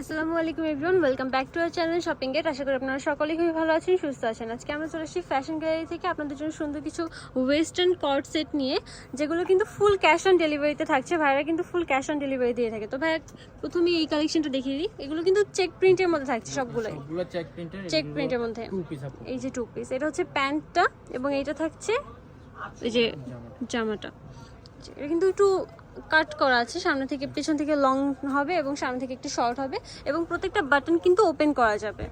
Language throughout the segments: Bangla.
আসসালামু আলাইকুম everyone welcome back to our channel shopping gate. আশা করি আপনারা সকলেই খুবই ভালো আছেন সুস্থ আছেন। আজকে আমরা চলে এসেছি ফ্যাশন গ্যালারি থেকে আপনাদের জন্য সুন্দর কিছু ওয়েস্টার্ন কট সেট নিয়ে যেগুলো কিন্তু ফুল ক্যাশ অন ডেলিভারিতে থাকছে। ভাইরা কিন্তু ফুল ক্যাশ অন ডেলিভারি দিয়ে থাকে। তো ভাই প্রথমে এই কালেকশনটা দেখিয়ে দিই। এগুলো কিন্তু চেক প্রিন্টের মধ্যে থাকছে সবগুলোই। চেক প্রিন্টের মধ্যে। এই যে টু পিস এটা হচ্ছে প্যান্টটা এবং এইটা থাকছে এই যে জামাটা। এটা কিন্তু একটু কাট করা আছে সামনে থেকে পেছন থেকে লং হবে এবং সামনে থেকে একটু শর্ট হবে এবং প্রত্যেকটা বাটন কিন্তু ওপেন করা যাবে।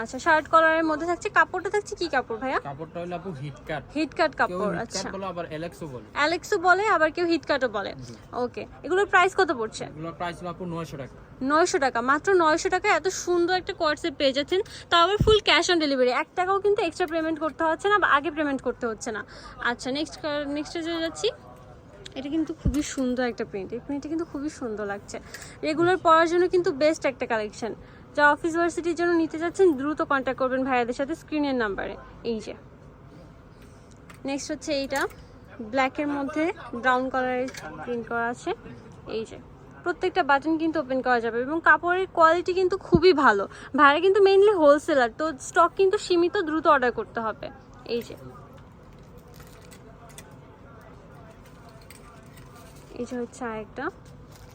আচ্ছা শার্ট কলারের মধ্যে থাকছে কাপড়টা থাকছে কি কাপড় ভাইয়া? কাপড়টা হলো আপু হিট কাট হিট কাট কাপড় আচ্ছা। বলে আবার এলেক্সও বলে। অ্যালেক্সও বলে আবার কেউ হিট কাটও বলে। ওকে এগুলোর প্রাইস কত পড়ছে? এগুলোর প্রাইস হলো আপু নয়শো টাকা। নয়শো টাকা মাত্র নয়শো টাকা এত সুন্দর একটা কোয়ার্সেট পেয়ে যাচ্ছেন। তাও আবার ফুল ক্যাশ অন ডেলিভারি এক টাকাও কিন্তু এক্সট্রা পেমেন্ট করতে হচ্ছে না বা আগে পেমেন্ট করতে হচ্ছে না। আচ্ছা নেক্সট নেক্সটে চলে যাচ্ছি। এটা কিন্তু খুবই সুন্দর একটা প্রিন্ট এই প্রিন্টটা কিন্তু খুবই সুন্দর লাগছে। রেগুলার পরার জন্য কিন্তু বেস্ট একটা কালেকশন যা অফিস ভার্সিটির জন্য নিতে যাচ্ছেন, দ্রুত কন্ট্যাক্ট করবেন ভাইয়াদের সাথে স্ক্রিনের নাম্বারে এই যে। নেক্সট হচ্ছে এইটা। ব্ল্যাকের মধ্যে ব্রাউন কালারের প্রিন্ট করা আছে। এই যে। প্রত্যেকটা বাটন কিন্তু ওপেন করা যাবে এবং কাপড়ের কোয়ালিটি কিন্তু খুবই ভালো। ভাইরা কিন্তু মেইনলি হোলসেলার তো স্টক কিন্তু সীমিত দ্রুত অর্ডার করতে হবে। এই যে। এই যে হচ্ছে আরেকটা।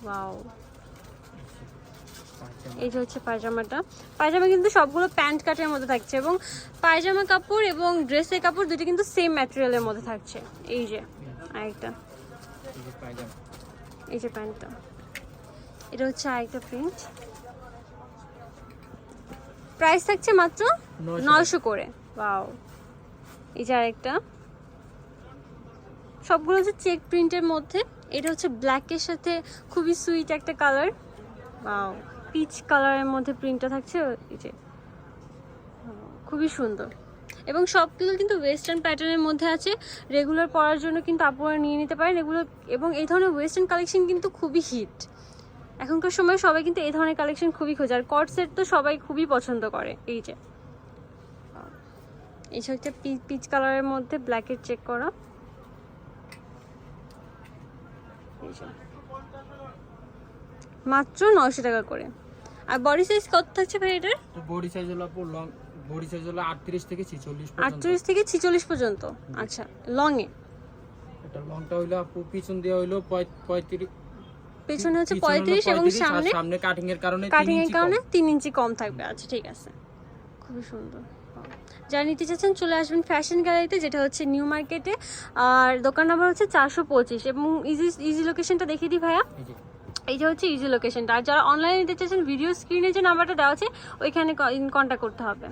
ওয়াও এই যে হচ্ছে পায়জামাটা। পায়জামা কিন্তু সবগুলো প্যান্ট কাটের মধ্যে থাকছে এবং পায়জামা কাপড় এবং ড্রেসের কাপড় দুটো কিন্তু সেম ম্যাটেরিয়ালের মধ্যে থাকছে। এই যে আরেকটা। এই যে প্যান্টটা। এটা হচ্ছে আরেকটা প্রিন্ট প্রাইস থাকছে মাত্র 900 নয়শো করে। বাও এই যে আরেকটা। সবগুলো হচ্ছে চেক প্রিন্টের মধ্যে, এটা হচ্ছে ব্ল্যাকের সাথে খুবই সুইট একটা কালার পিচ কালারের মধ্যে প্রিন্টটা থাকছে, এই যে। খুবই সুন্দর। এবং সবগুলো কিন্তু ওয়েস্টার্ন প্যাটার্নের মধ্যে আছে। রেগুলার পরার জন্য কিন্তু আপনারা নিয়ে নিতে পারেন এগুলো। এবং এই ধরনের ওয়েস্টার্ন কালেকশন কিন্তু খুবই হিট এখনকার সময় সবাই কিন্তু এই ধরনের কালেকশন খুবই খোঁজে। আর কট সেট তো সবাই খুবই পছন্দ করে, এই যে। এই হচ্ছে পিচ কালারের মধ্যে ব্ল্যাকের চেক করা। মাত্র নয়শো টাকা করে। আর বডি সাইজ কত থাকছে ভাই এটার? বডি সাইজ হলো আপু লং বডি সাইজ হলো আটত্রিশ থেকে ছিচল্লিশ পর্যন্ত। আটচল্লিশ থেকে ছিচল্লিশ পর্যন্ত। আচ্ছা লংয়ে এটা লংটা হইল আপু পিছন দিয়ে হইল পঁয়- পঁয়ত্রিশ পেছনে হচ্ছে পিছনে হলো পঁয়ত্রিশ এবং সামনে সামনে কাটিং এর কারণে তিন ইঞ্চি কারণে ইঞ্চি কম থাকবে। আচ্ছা ঠিক আছে। খুবই সুন্দর। যারা নিতে চাচ্ছেন চলে আসবেন ফ্যাশন গ্যালারিতে যেটা হচ্ছে নিউ মার্কেটে আর দোকান নাম্বার হচ্ছে চারশো পঁচিশ। এবং ইজি ইজি লোকেশনটা দেখিয়ে দিই ভাইয়া। এই যে। এই যে হচ্ছে ইজি লোকেশনটা আর যারা অনলাইনে নিতে চাচ্ছেন ভিডিও স্ক্রিনে যে নাম্বারটা দেওয়া আছে ওইখানে কন্ট্যাক্ট করতে হবে।